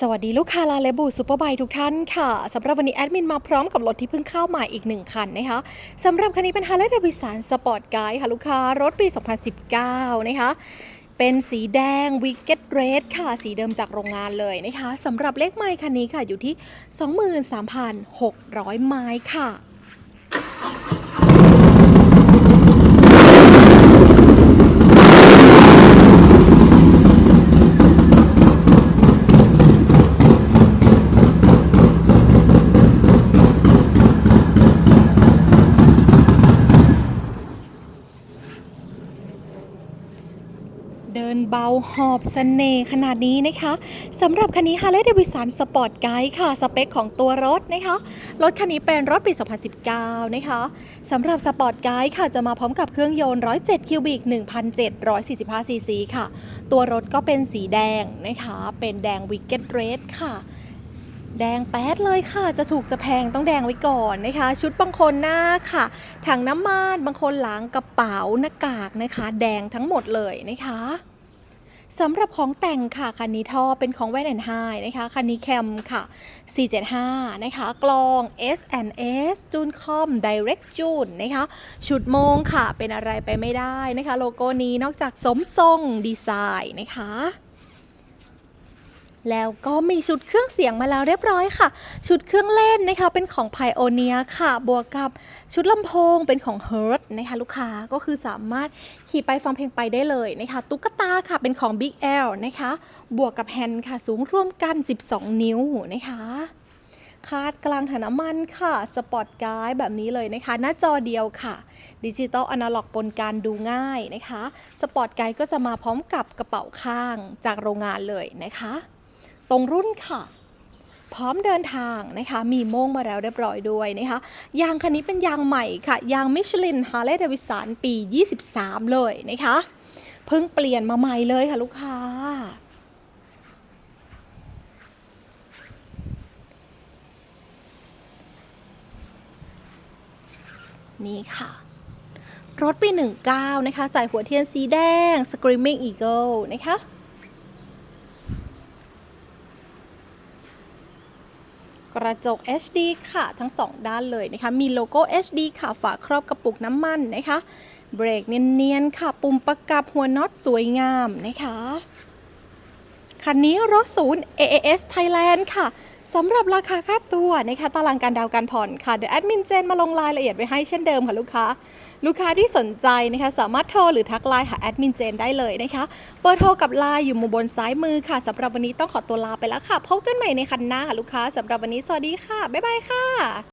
สวัสดีลูกค้าลาเลบูซูเปอร์ไบทุกท่านค่ะสำหรับวันนี้แอดมินมาพร้อมกับรถที่เพิ่งเข้ามาอีกหนึ่งคันนะคะสำหรับคันนี้เป็น Harley Davidson Sport Guide ค่ะลูกค้ารถปี 2019 นะคะเป็นสีแดง Wicked Red ค่ะ สีเดิมจากโรงงานเลยนะคะสำหรับเลขไมล์คันนี้ค่ะอยู่ที่ 23,600 ไมล์ค่ะ เดินเบาหอบเสน่ห์ขนาดนี้นะคะสำหรับคันนี้ Harley Davidson Sport Guide ค่ะ สเปคของตัวรถนะคะ รถคันนี้เป็นรถปี 2019 นะคะสำหรับ Sport Guide ค่ะ จะมาพร้อมกับเครื่องยนต์ 107 คิวบิก 1,745 ซีซีค่ะ ตัวรถก็เป็นสีแดงนะคะ เป็นแดง Wicked Red ค่ะ แดงแป๊ดเลยค่ะ จะถูกจะแพงต้องแดงไว้ก่อนนะคะ ชุดบางคนหน้าค่ะถังน้ำมันบางคนหลังกระเป๋าหน้ากากนะคะ แดงทั้งหมดเลยนะคะสำหรับของแต่งค่ะ คันนี้ท่อเป็นของแวนแอนไฮนะคะ คันนี้แคมค่ะ 475 นะคะ กลอง S&S จูนคอม Direct จูนนะคะ ชุดโมงค่ะ เป็นอะไรไปไม่ได้นะคะ โลโก้นี้นอกจากสมทรงดีไซน์นะคะ แล้วก็มีชุดเครื่องเสียงมาแล้วเรียบร้อยค่ะ ชุดเครื่องเล่นนะคะเป็นของ Pioneer ค่ะ บวกกับชุดลำโพงเป็นของ h e r t นะคะลูกค้าก็คือสามารถขี่ไปฟังเพลงไปได้เลยนะคะ ตุ๊กตาค่ะเป็นของ Big L นะคะ บวกกับแฮนด์ค่ะ สูงร่วมกัน 12 นิ้วนะคะคาดกลางถังน้ำมันค่ะ สปอร์ตไกด์แบบนี้เลยนะคะ หน้าจอเดียวค่ะ ดิจิตอลอนาล็อกปนการดูง่ายนะคะ สปอร์ตไกด์ก็จะมาพร้อมกับกระเป๋าข้างจากโรงงานเลยนะคะ รงรุ่นค่ะ พร้อมเดินทางนะคะ มีโม่งมาแล้วเรียบร้อยด้วยนะคะ ยางคันนี้เป็นยางใหม่ค่ะ ยางมิชลินฮาร์เลย์เดวิสันปี 23 เลยนะคะ เพิ่งเปลี่ยนมาใหม่เลยค่ะลูกค้านี่ค่ะ รถปี 19 นะคะใส่หัวเทียนสีแดง Screaming Eagle นะคะ กระจก HD ค่ะ ทั้ง 2 ด้านเลยนะคะ มีโลโก้ HD ค่ะ ฝาครอบกระปุกน้ำมันนะคะ เบรกเนียนๆค่ะ ปุ่มประกับหัวน็อตสวยงามนะคะ คันนี้รถศูนย์ AAS Thailand ค่ะสำหรับราคาค่าตัวนะคะตารางการดาวการผ่อนค่ะเดี๋ยวแอดมินเจนมาลงรายละเอียดไว้ให้เช่นเดิมค่ะลูกค้า ลูกค้าที่สนใจนะคะสามารถโทรหรือทักไลน์หาแอดมินเจนได้เลยนะคะเบอร์โทรกับไลน์อยู่มุมบนซ้ายมือค่ะสำหรับวันนี้ต้องขอตัวลาไปแล้วค่ะ พบกันใหม่ในคันหน้าค่ะลูกค้าสำหรับวันนี้สวัสดีค่ะ บ๊ายบายค่ะ